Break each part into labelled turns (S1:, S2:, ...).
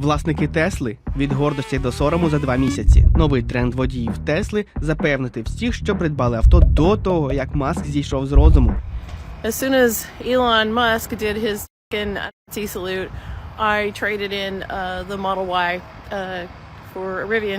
S1: Власники Тесли від гордості до сорому за два місяці. Новий тренд водіїв Тесли запевнити всіх, що придбали авто до того, як Маск зійшов з розуму.
S2: As soon as Elon Musk did his salute, I traded in uh, the Model Y uh.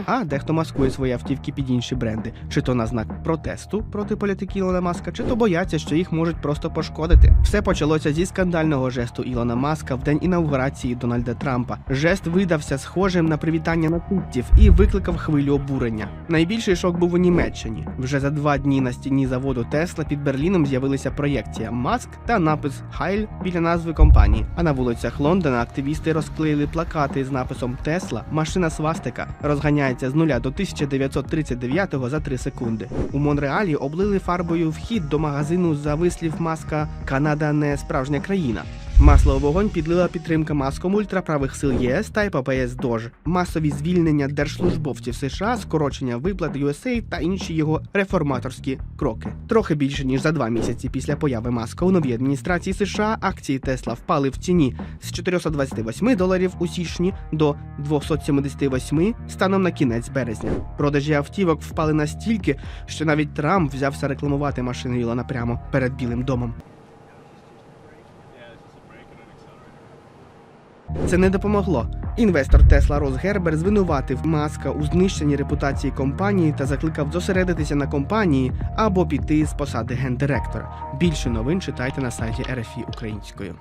S1: А дехто маскує свої автівки під інші бренди, чи то на знак протесту проти політики Ілона Маска, чи то бояться, що їх можуть просто пошкодити. Все почалося зі скандального жесту Ілона Маска в день інаугурації Дональда Трампа. Жест видався схожим на привітання нацистів і викликав хвилю обурення. Найбільший шок був у Німеччині. Вже за два дні на стіні заводу Тесла під Берліном з'явилася проєкція Маск та напис Хайль біля назви компанії. А на вулицях Лондона активісти розклеїли плакати з написом Тесла, машина свастика розганяється з нуля до 1939 за 3 секунди. У Монреалі облили фарбою вхід до магазину за вислів маска Канада не справжня країна. Масло у вогонь підлила підтримка маском ультраправих сил ЄС та ППС ДОЖ, масові звільнення держслужбовців США, скорочення виплат USA та інші його реформаторські кроки. Трохи більше ніж за два місяці після появи маска у новій адміністрації США акції Тесла впали в ціні з 428 доларів у січні до 278 станом на кінець березня. Продажі автівок впали настільки, що навіть Трамп взявся рекламувати машини Ілона прямо перед Білим домом. Це не допомогло. Інвестор Тесла Рос Гербер звинуватив Маска у знищенні репутації компанії та закликав зосередитися на компанії або піти з посади гендиректора. Більше новин читайте на сайті РФІ українською.